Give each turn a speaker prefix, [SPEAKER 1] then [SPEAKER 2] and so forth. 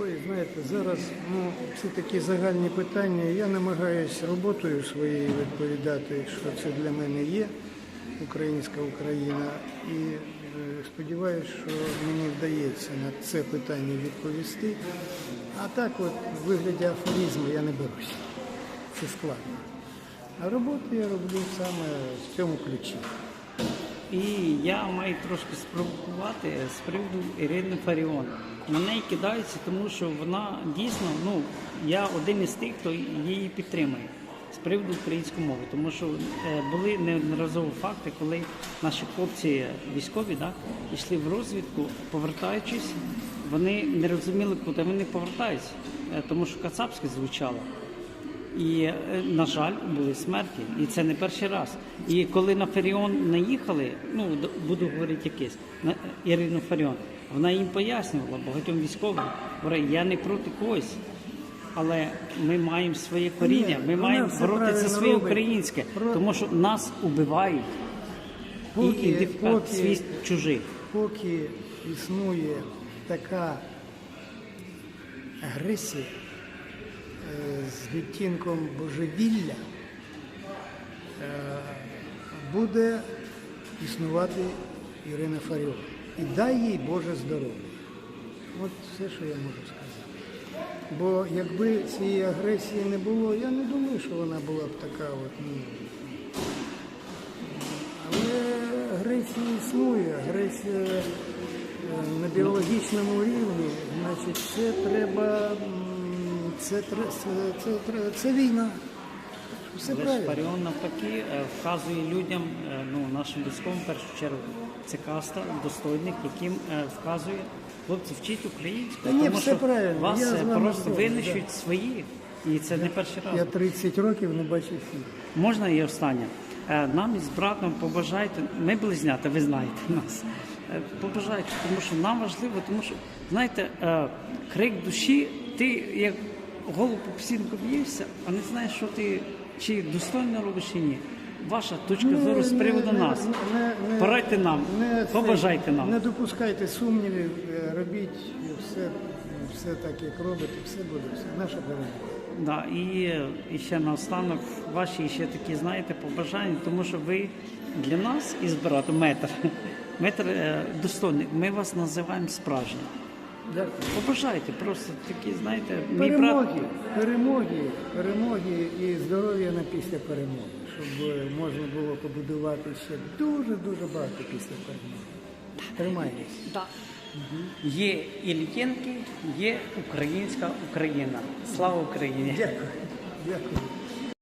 [SPEAKER 1] Ой, знаєте, зараз ну, це такі загальні питання. Я намагаюся роботою своєю відповідати, що це для мене є українська Україна. І е, сподіваюся, що мені вдається на це питання відповісти. А так от в вигляді афоризму я не беруся. Це складно. А роботу я роблю саме в цьому ключі.
[SPEAKER 2] І я маю трошки спровокувати з приводу Ірини Фаріон. На неї кидаються, тому що вона дійсно, ну я один із тих, хто її підтримує з приводу української мови, тому що е, були неодноразово факти, коли наші хлопці військові да, йшли в розвідку, повертаючись, вони не розуміли, куди вони повертаються, е, тому що кацапське звучало. І, е, на жаль, були смерті. І це не перший раз. І коли на Фаріон наїхали, ну буду говорити якесь, на Ірину Фаріон, вона їм пояснювала багатьом військовим, я не проти когось. Але ми маємо своє коріння, ми маємо боротися за своє українське, тому що нас убивають і ідентифікат свій чужих.
[SPEAKER 1] поки існує така агресія е, з відтінком божевілля, е, буде існувати Ірина Фаріон. І дай їй Боже здоров'я. От все, що я можу сказати. Бо якби цієї агресії не було, я не думаю, що вона була б така от, ну, але агресія існує, агресія е, на біологічному рівні, значить, це треба, це, тре- це, це, це війна. Все
[SPEAKER 2] Але
[SPEAKER 1] правильно.
[SPEAKER 2] Фаріон навпаки е, вказує людям, е, ну нашим військовим в першу чергу, це каста достойних, яким е, вказує хлопці, вчіть українську,
[SPEAKER 1] Та ні,
[SPEAKER 2] тому
[SPEAKER 1] все
[SPEAKER 2] що
[SPEAKER 1] правильно,
[SPEAKER 2] вас
[SPEAKER 1] я з вами
[SPEAKER 2] просто
[SPEAKER 1] згоден,
[SPEAKER 2] винищують свої, і це не перший раз.
[SPEAKER 1] Я 30 років не бачив фільму.
[SPEAKER 2] Можна і останнє. Нам із братом побажайте, ми близнята, ви знаєте нас. Побажайте, тому що нам важливо, тому що, знаєте, крик душі, ти як голову псінку б'єшся, а не знаєш, що ти чи достойно робиш чи ні. Ваша точка зору з приводу нас.
[SPEAKER 1] не- не-
[SPEAKER 2] Порадьте нам,
[SPEAKER 1] не
[SPEAKER 2] побажайте нам.
[SPEAKER 1] Не допускайте сумнівів, е, робіть все, все так, як робите, все буде, все. Наша перемога.
[SPEAKER 2] Да, і, і ще наостанок ваші ще такі, знаєте, побажання, тому що ви для нас із братом метр, метр е, достойний. Ми вас називаємо справжнім. Побажайте, просто такі, знаєте, мій брат.
[SPEAKER 1] Перемоги, перемоги, перемоги і здоров'я на після перемоги, щоб можна було побудувати ще дуже-дуже багато після перемоги. Тримайтесь.
[SPEAKER 2] Да. Є Ільєнки, є українська Україна. Слава Україні!
[SPEAKER 1] Дякую. Дякую.